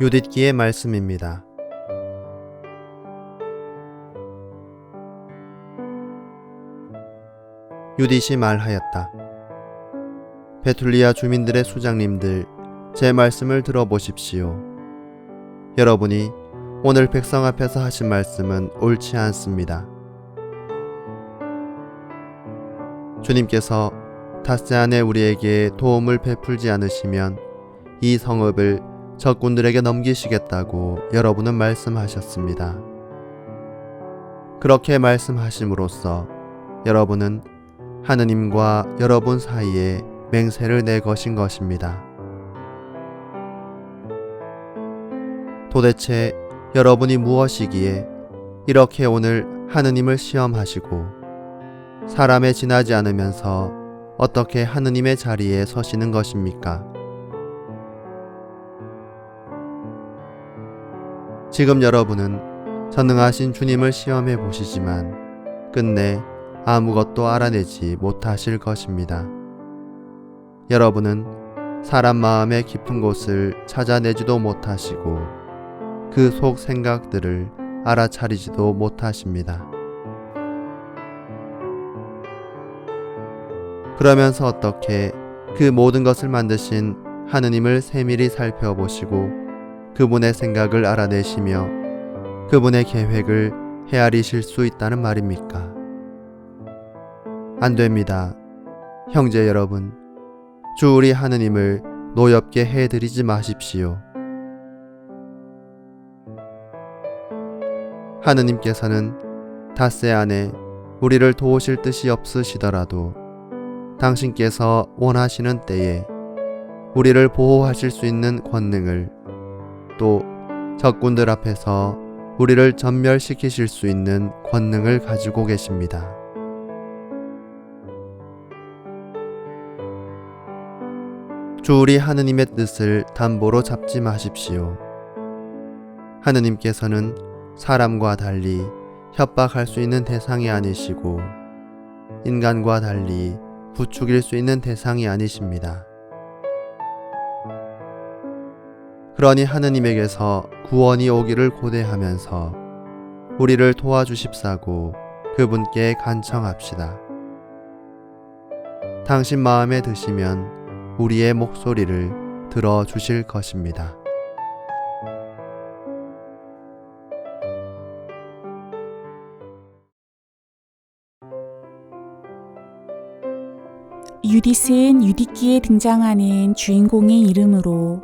유딧기의 말씀입니다. 유딧이 말하였다. 베툴리아 주민들의 수장님들, 제 말씀을 들어보십시오. 여러분이 오늘 백성 앞에서 하신 말씀은 옳지 않습니다. 주님께서 닷새 안에 우리에게 도움을 베풀지 않으시면 이 성읍을 적군들에게 넘기시겠다고 여러분은 말씀하셨습니다. 그렇게 말씀하심으로써 여러분은 하느님과 여러분 사이에 맹세를 내 것인 것입니다. 도대체 여러분이 무엇이기에 이렇게 오늘 하느님을 시험하시고 사람에 지나지 않으면서 어떻게 하느님의 자리에 서시는 것입니까? 지금 여러분은 전능하신 주님을 시험해 보시지만 끝내 아무것도 알아내지 못하실 것입니다. 여러분은 사람 마음의 깊은 곳을 찾아내지도 못하시고 그 속 생각들을 알아차리지도 못하십니다. 그러면서 어떻게 그 모든 것을 만드신 하느님을 세밀히 살펴보시고 그분의 생각을 알아내시며 그분의 계획을 헤아리실 수 있다는 말입니까? 안 됩니다. 형제 여러분, 주 우리 하느님을 노엽게 해드리지 마십시오. 하느님께서는 닷새 안에 우리를 도우실 뜻이 없으시더라도 당신께서 원하시는 때에 우리를 보호하실 수 있는 권능을 또 적군들 앞에서 우리를 전멸시키실 수 있는 권능을 가지고 계십니다. 주 우리 하느님의 뜻을 담보로 잡지 마십시오. 하느님께서는 사람과 달리 협박할 수 있는 대상이 아니시고 인간과 달리 부추길 수 있는 대상이 아니십니다. 그러니 하느님에게서 구원이 오기를 고대하면서 우리를 도와주십사고 그분께 간청합시다. 당신 마음에 드시면 우리의 목소리를 들어 주실 것입니다. 유디스는 유디기에 등장하는 주인공의 이름으로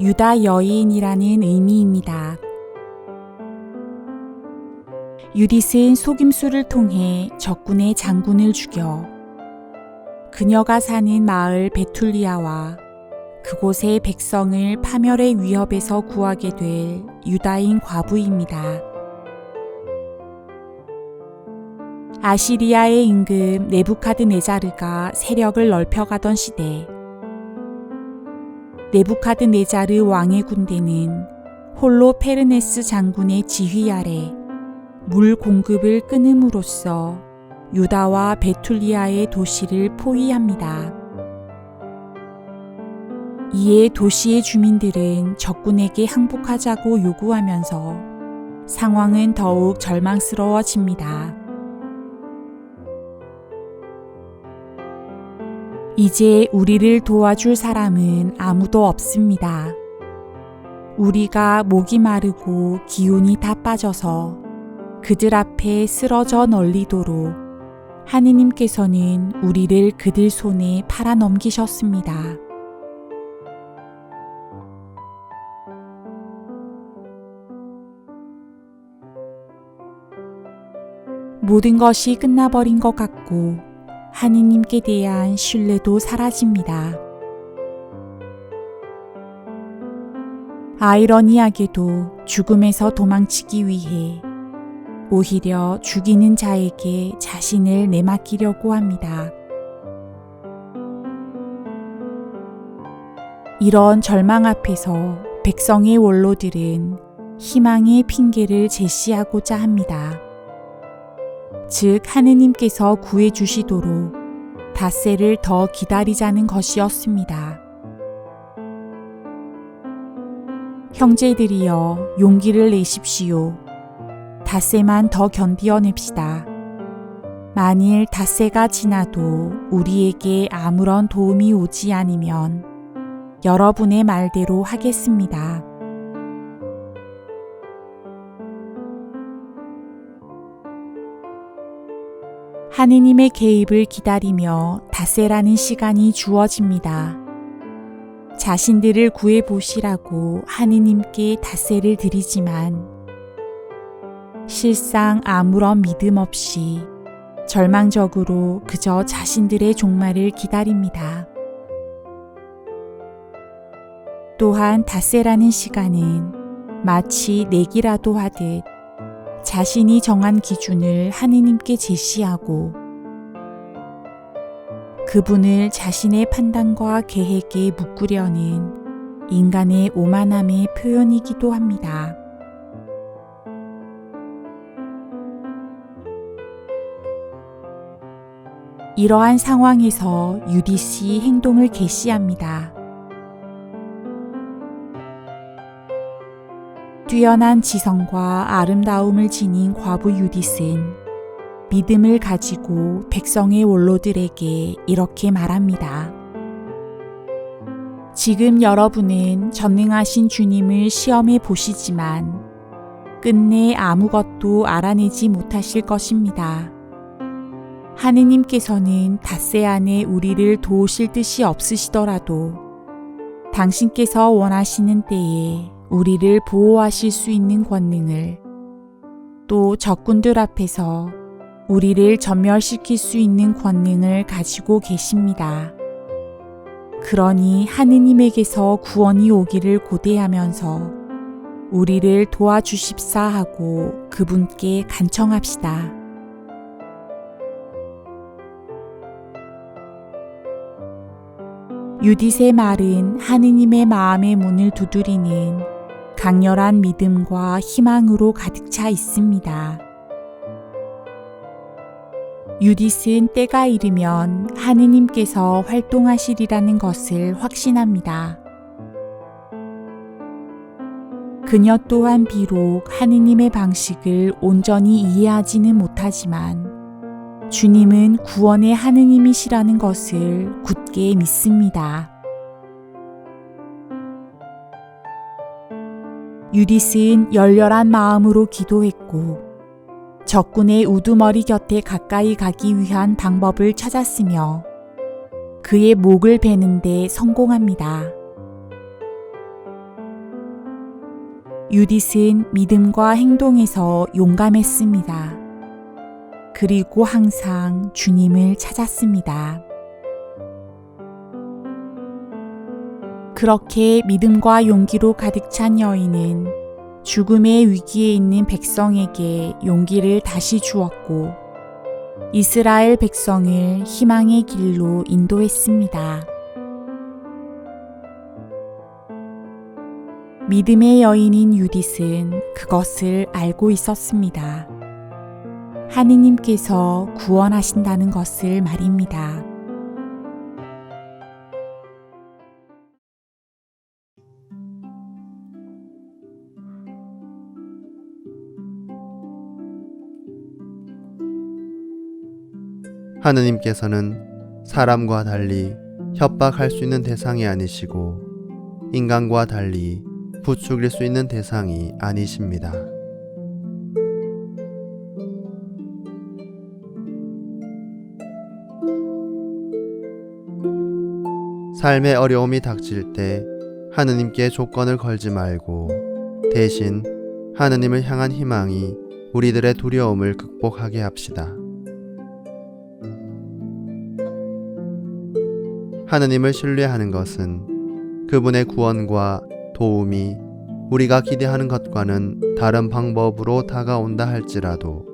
유다 여인이라는 의미입니다. 유디스는 속임수를 통해 적군의 장군을 죽여 그녀가 사는 마을 베툴리아와 그곳의 백성을 파멸의 위협에서 구하게 될 유다인 과부입니다. 아시리아의 임금 네부카드네자르가 세력을 넓혀가던 시대 네부카드네자르 왕의 군대는 홀로 페르네스 장군의 지휘 아래 물 공급을 끊음으로써 유다와 베툴리아의 도시를 포위합니다. 이에 도시의 주민들은 적군에게 항복하자고 요구하면서 상황은 더욱 절망스러워집니다. 이제 우리를 도와줄 사람은 아무도 없습니다. 우리가 목이 마르고 기운이 다 빠져서 그들 앞에 쓰러져 널리도록 하느님께서는 우리를 그들 손에 팔아 넘기셨습니다. 모든 것이 끝나버린 것 같고 하느님께 대한 신뢰도 사라집니다. 아이러니하게도 죽음에서 도망치기 위해 오히려 죽이는 자에게 자신을 내맡기려고 합니다. 이런 절망 앞에서 백성의 원로들은 희망의 핑계를 제시하고자 합니다. 즉, 하느님께서 구해 주시도록 닷새를 더 기다리자는 것이었습니다. 형제들이여 용기를 내십시오. 닷새만 더 견디어냅시다. 만일 닷새가 지나도 우리에게 아무런 도움이 오지 않으면 여러분의 말대로 하겠습니다. 하느님의 개입을 기다리며 닷새라는 시간이 주어집니다. 자신들을 구해 보시라고 하느님께 닷새를 드리지만 실상 아무런 믿음 없이 절망적으로 그저 자신들의 종말을 기다립니다. 또한 닷새라는 시간은 마치 내기라도 하듯 자신이 정한 기준을 하느님께 제시하고 그분을 자신의 판단과 계획에 묶으려는 인간의 오만함의 표현이기도 합니다. 이러한 상황에서 유디스의 행동을 개시합니다. 뛰어난 지성과 아름다움을 지닌 과부 유디스는 믿음을 가지고 백성의 원로들에게 이렇게 말합니다. 지금 여러분은 전능하신 주님을 시험해 보시지만 끝내 아무것도 알아내지 못하실 것입니다. 하느님께서는 닷새 안에 우리를 도우실 뜻이 없으시더라도 당신께서 원하시는 때에 우리를 보호하실 수 있는 권능을 또 적군들 앞에서 우리를 전멸시킬 수 있는 권능을 가지고 계십니다. 그러니 하느님에게서 구원이 오기를 고대하면서 우리를 도와주십사 하고 그분께 간청합시다. 유디의 말은 하느님의 마음의 문을 두드리는 강렬한 믿음과 희망으로 가득 차 있습니다. 유디스는 때가 이르면 하느님께서 활동하시리라는 것을 확신합니다. 그녀 또한 비록 하느님의 방식을 온전히 이해하지는 못하지만 주님은 구원의 하느님이시라는 것을 굳게 믿습니다. 유디스는 열렬한 마음으로 기도했고 적군의 우두머리 곁에 가까이 가기 위한 방법을 찾았으며 그의 목을 베는데 성공합니다. 유디스는 믿음과 행동에서 용감했습니다. 그리고 항상 주님을 찾았습니다. 그렇게 믿음과 용기로 가득 찬 여인은 죽음의 위기에 있는 백성에게 용기를 다시 주었고 이스라엘 백성을 희망의 길로 인도했습니다. 믿음의 여인인 유디스는 그것을 알고 있었습니다. 하느님께서 구원하신다는 것을 말입니다. 하느님께서는 사람과 달리 협박할 수 있는 대상이 아니시고 인간과 달리 부추길 수 있는 대상이 아니십니다. 삶의 어려움이 닥칠 때 하느님께 조건을 걸지 말고 대신 하느님을 향한 희망이 우리들의 두려움을 극복하게 합시다. 하느님을 신뢰하는 것은 그분의 구원과 도움이 우리가 기대하는 것과는 다른 방법으로 다가온다 할지라도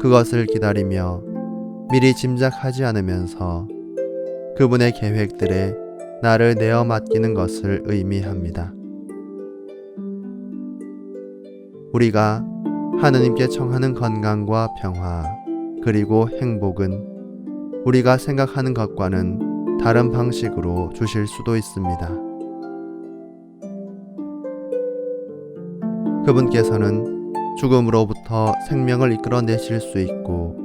그것을 기다리며 미리 짐작하지 않으면서 그분의 계획들에 나를 내어 맡기는 것을 의미합니다. 우리가 하느님께 청하는 건강과 평화, 그리고 행복은 우리가 생각하는 것과는 다른 방식으로 주실 수도 있습니다. 그분께서는 죽음으로부터 생명을 이끌어내실 수 있고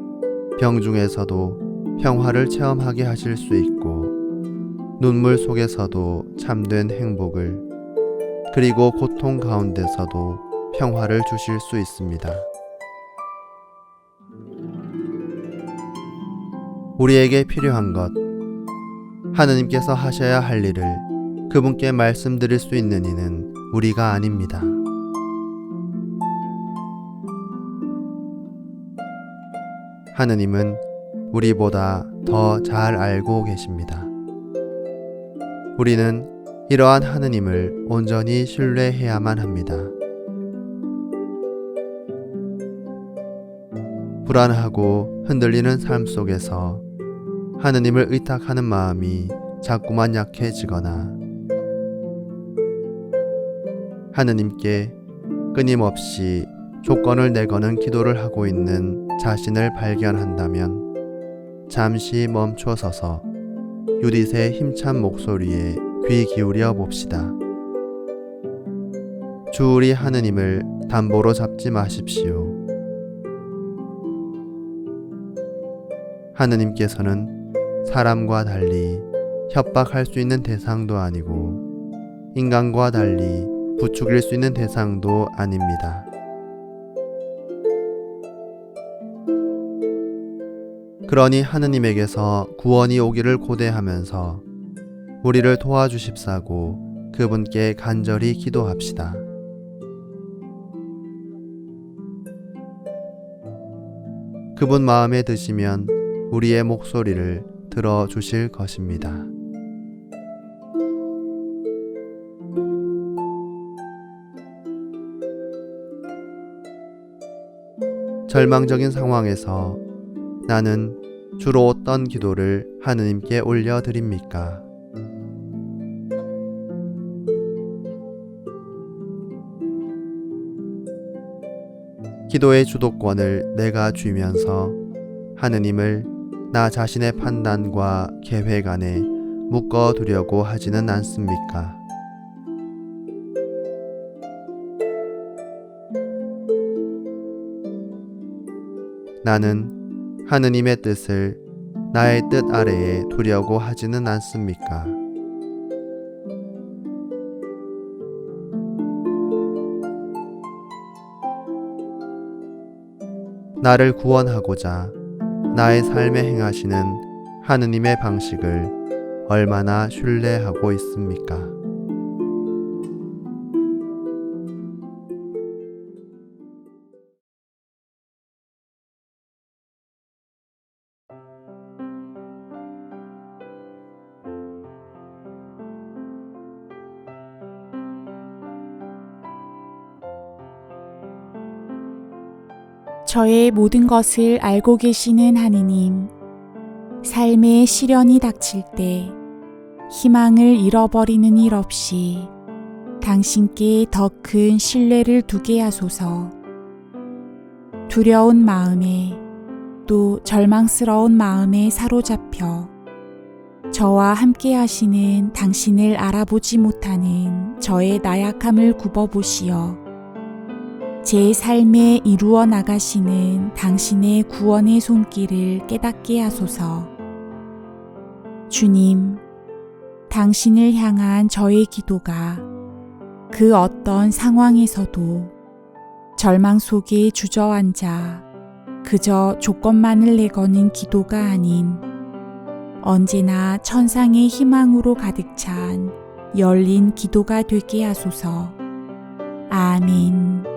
병 중에서도 평화를 체험하게 하실 수 있고 눈물 속에서도 참된 행복을 그리고 고통 가운데서도 평화를 주실 수 있습니다. 우리에게 필요한 것, 하느님께서 하셔야 할 일을 그분께 말씀드릴 수 있는 이는 우리가 아닙니다. 하느님은 우리보다 더 잘 알고 계십니다. 우리는 이러한 하느님을 온전히 신뢰해야만 합니다. 불안하고 흔들리는 삶 속에서 하느님을 의탁하는 마음이 자꾸만 약해지거나 하느님께 끊임없이 조건을 내거는 기도를 하고 있는 자신을 발견한다면 잠시 멈춰서서 유릿의 힘찬 목소리에 귀 기울여 봅시다. 주 우리 하느님을 담보로 잡지 마십시오. 하느님께서는 사람과 달리 협박할 수 있는 대상도 아니고 인간과 달리 부추길 수 있는 대상도 아닙니다. 그러니 하느님에게서 구원이 오기를 고대하면서 우리를 도와주십사고 그분께 간절히 기도합시다. 그분 마음에 드시면 우리의 목소리를 들어 주실 것입니다. 절망적인 상황에서 나는 주로 어떤 기도를 하느님께 올려드립니까? 기도의 주도권을 내가 쥐면서 하느님을 나 자신의 판단과 계획 안에 묶어 두려고 하지는 않습니까? 나는 하느님의 뜻을 나의 뜻 아래에 두려고 하지는 않습니까? 나를 구원하고자 나의 삶에 행하시는 하느님의 방식을 얼마나 신뢰하고 있습니까? 저의 모든 것을 알고 계시는 하느님, 삶의 시련이 닥칠 때 희망을 잃어버리는 일 없이 당신께 더 큰 신뢰를 두게 하소서. 두려운 마음에 또 절망스러운 마음에 사로잡혀 저와 함께 하시는 당신을 알아보지 못하는 저의 나약함을 굽어보시어 제 삶에 이루어 나가시는 당신의 구원의 손길을 깨닫게 하소서. 주님, 당신을 향한 저의 기도가 그 어떤 상황에서도 절망 속에 주저앉아 그저 조건만을 내거는 기도가 아닌 언제나 천상의 희망으로 가득 찬 열린 기도가 되게 하소서. 아멘.